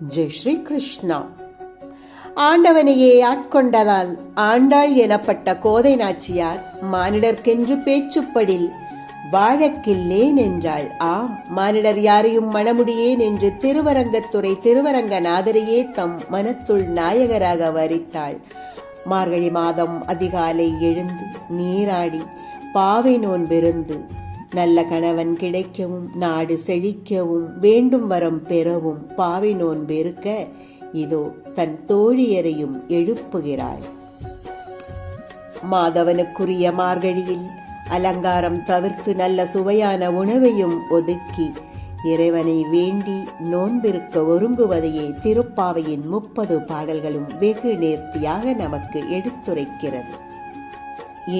ஜெய் ஸ்ரீ கிருஷ்ணா ஆண்டவனையே ஆட்கொண்டதால் ஆண்டாள் எனப்பட்ட கோதை நாச்சியார் மானிடர்க்கென்று பேச்சுப்படில் வாழக்கில்லேன் என்றாள். ஆம் மானிடர் யாரையும் மணமுடியேன் என்று திருவரங்கத்துறை திருவரங்கநாதரையே தம் மனத்துள் நாயகராக வரித்தாள். மார்கழி மாதம் அதிகாலை எழுந்து நீராடி பாவை நோன்பிருந்து நல்ல கணவன் கிடைக்கவும் நாடு செழிக்கவும் வேண்டும் வரம் பெறவும் பாவை நோன்பெருக்க இதோ தன் தோழியரையும் எழுப்புகிறாள். மாதவனுக்குரிய மார்கழியில் அலங்காரம் தவிர்த்து நல்ல சுவையான உணவையும் ஒதுக்கி இறைவனை வேண்டி நோன்பிருக்க ஒருங்குவதையே திருப்பாவையின் முப்பது பாடல்களும் வெகு நேர்த்தியாக நமக்கு எடுத்துரைக்கிறது.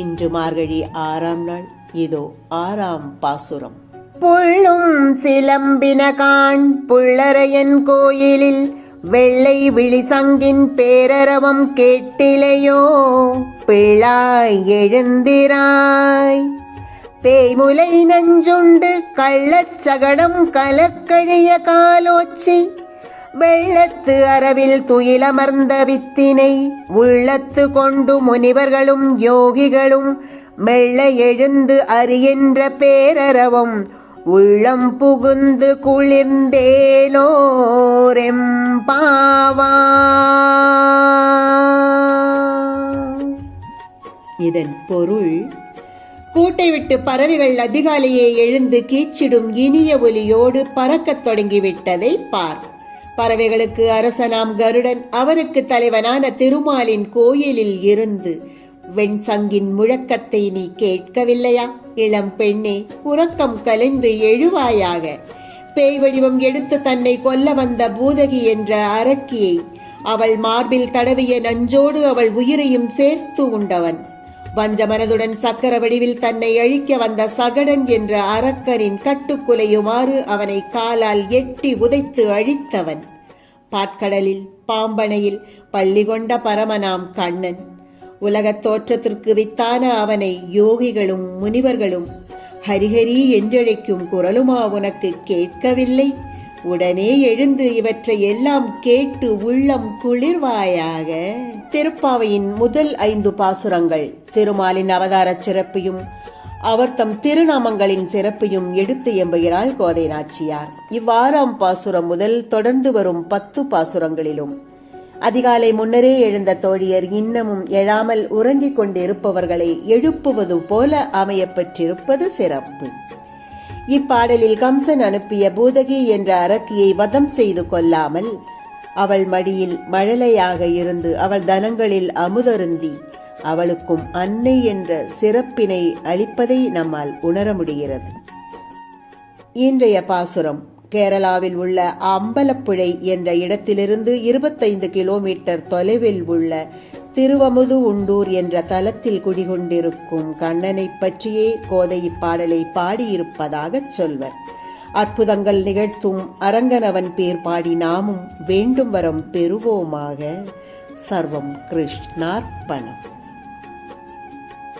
இன்று மார்கழி ஆறாம் நாள். இதோ ஆறாம் பாசுரம். புள்ளும் சிலம்பினகான் புள்ளரையன் கோயிலில் வெள்ளை விழிசங்கின் பேரரவம் கேட்டிலையோ? பிள்ளாய் எழுந்திராய். பேய்முலை நஞ்சுண்டு கள்ளச்சகடம் கலக்கழிய காலோச்சி. வெள்ளத்து அரவில் துயிலமர்ந்த வித்தினை உள்ளத்து கொண்டு முனிவர்களும் யோகிகளும் மெல்ல எழுந்து அறிகின்ற பேரரவம் உள்ளம் புகுந்து குளிர்ந்தேலோரெம்பாவா இதன் பொருள் கூட்டை விட்டு பறவைகள் அதிகாலையே எழுந்து கீச்சிடும் இனிய ஒலியோடு பறக்கத் தொடங்கிவிட்டதை பார். பறவைகளுக்கு அரசனாம் கருடன் அவருக்கு தலைவனான திருமாலின் கோயிலில் இருந்து வெண்சங்கின் முழக்கத்தை நீ கேட்கவில்லையா? இளம் பெண்ணே உறக்கம் கலைந்து எழுவாயாக. பேய் வடிவம் எடுத்து தன்னை கொல்ல வந்த பூதகி என்ற அரக்கியை அவள் மார்பில் தடவிய நஞ்சோடு அவள் உயிரையும் சேர்த்து உண்டவன். வஞ்ச மனதுடன் சக்கர வடிவில் தன்னை அழிக்க வந்த சகடன் என்ற அரக்கரின் கட்டுக்குலையுமாறு அவனை காலால் எட்டி உதைத்து அழித்தவன். பாட்கடலில் பாம்பனையில் பள்ளி கொண்ட பரமனாம் கண்ணன். உலகத் தோற்றத்திற்கு வித்தான அவனை யோகிகளும் முனிவர்களும் ஹரிஹரி என்றழைக்கும் குரலுமா உனக்கு கேட்கவில்லை? உடனே எழுந்து இவற்றை எல்லாம் கேட்டு உள்ளம் குளிர்வாயாக. திருப்பாவையின் முதல் ஐந்து பாசுரங்கள் திருமாலின் அவதாரச் சிறப்பையும் அவர் தம் திருநாமங்களின் சிறப்பையும் எடுத்து எம்புகிறாள் கோதை நாச்சியார். இவ்வாறாம் பாசுரம் முதல் தொடர்ந்து வரும் பத்து பாசுரங்களிலும் அதிகாலை முன்னரே எழுந்த தோழியர் இன்னமும் எழாமல் உறங்கிக் கொண்டிருப்பவர்களை எழுப்புவது போல அமையப்பெற்றிருப்பது சிறப்பு. இப்பாடலில் கம்சன் அனுப்பிய பூதகி என்ற அரக்கியை வதம் செய்து கொள்ளாமல் அவள் மடியில் மழலையாக இருந்து அவள் தனங்களில் அமுதருந்தி அவளுக்கும் அன்னை என்ற சிறப்பினை அளிப்பதை நம்மால் உணர முடிகிறது. இன்றைய பாசுரம் கேரளாவில் உள்ள அம்பலப்புழை என்ற இடத்திலிருந்து இருபத்தைந்து கிலோமீட்டர் தொலைவில் உள்ள திருவமுது உண்டூர் என்ற தலத்தில் குடிகொண்டிருக்கும் கண்ணனைப் பற்றியே கோதை இப்பாடலை பாடியிருப்பதாகச் சொல்வர். அற்புதங்கள் நிகழ்த்தும் அரங்கனவன் பேர் பாடி நாமும் வேண்டும் வரம் பெறுவோமாக. சர்வம் கிருஷ்ணார்ப்பணம்